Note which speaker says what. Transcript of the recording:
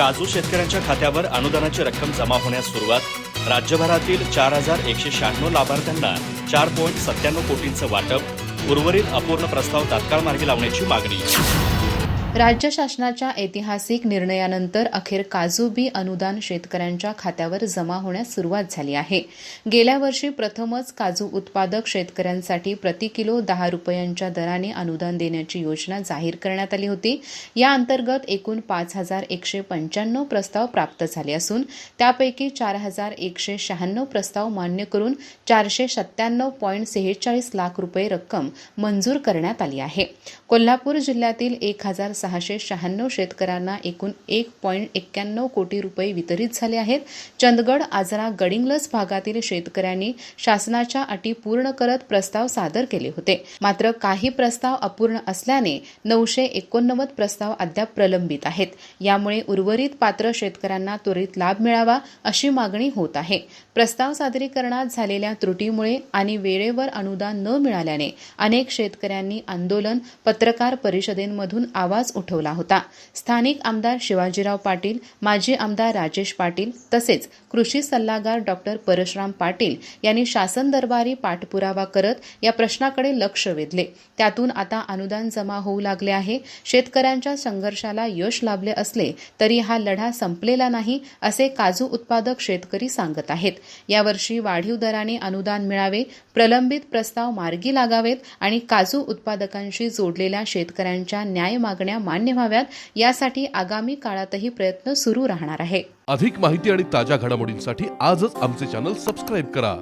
Speaker 1: काजू शेतकऱ्यांच्या खात्यावर अनुदानाची रक्कम जमा होण्यास सुरुवात. राज्यभरातील चार हजार एकशे शहाण्णव लाभार्थ्यांना चार पॉईंट सत्त्याण्णव कोटींचं वाटप. उर्वरित अपूर्ण प्रस्ताव तात्काळ मार्गी लावण्याची मागणी.
Speaker 2: राज्य शासनाच्या ऐतिहासिक निर्णयानंतर अखेर काजू बी अनुदान शेतकऱ्यांच्या खात्यावर जमा होण्यास सुरुवात झाली आहे. गेल्या वर्षी प्रथमच काजू उत्पादक शेतकऱ्यांसाठी प्रति किलो दहा रुपयांच्या दराने अनुदान देण्याची योजना जाहीर करण्यात आली होती. या अंतर्गत एकूण पाच हजार एकशे पंच्याण्णव प्रस्ताव प्राप्त झाले असून त्यापैकी चार हजार एकशे शहाण्णव प्रस्ताव मान्य करून चारशे सत्त्याण्णव पॉईंट सेहेचाळीस लाख रुपये रक्कम मंजूर करण्यात आली आहे. कोल्हापूर जिल्ह्यातील एक हजार सहाशे शहाण्णव शेतकऱ्यांना एकूण एक पॉईंट एक्क्याण्णव कोटी रुपये वितरित झाले आहेत. चंदगड आजरा गडिंगलज भागातील शेतकऱ्यांनी शासनाच्या अटी पूर्ण करत प्रस्ताव सादर केले होते. मात्र काही प्रस्ताव अपूर्ण असल्याने नऊशे एकोणनव्वद प्रस्ताव अद्याप प्रलंबित आहेत. यामुळे उर्वरित पात्र शेतकऱ्यांना त्वरित लाभ मिळावा अशी मागणी होत आहे. प्रस्ताव सादरीकरणात झालेल्या त्रुटीमुळे आणि वेळेवर अनुदान न मिळाल्याने अनेक शेतकऱ्यांनी आंदोलन पत्रकार परिषदेमधून आवाज उठवला होता. स्थानिक आमदार शिवाजीराव पाटील माजी आमदार राजेश पाटील तसेच कृषी सल्लागार डॉक्टर परशुराम पाटील यांनी शासन दरबारी पाठपुरावा करत या प्रश्नाकडे लक्ष वेधले. त्यातून आता अनुदान जमा होऊ लागले आहे. शेतकऱ्यांच्या संघर्षाला यश लाभले असले तरी हा लढा संपलेला नाही असे काजू उत्पादक शेतकरी सांगत आहेत. यावर्षी वाढीव दराने अनुदान मिळावे प्रलंबित प्रस्ताव मार्गी लागावेत आणि काजू उत्पादकांशी जोडलेल्या शेतकऱ्यांच्या न्याय मागण्या मान्य व्हाव्यात यासाठी आगामी काळातही प्रयत्न सुरू राहणार आहे.
Speaker 3: अधिक माहिती आणि ताज्या घडामोडींसाठी आजच आमचे चॅनल सबस्क्राईब करा.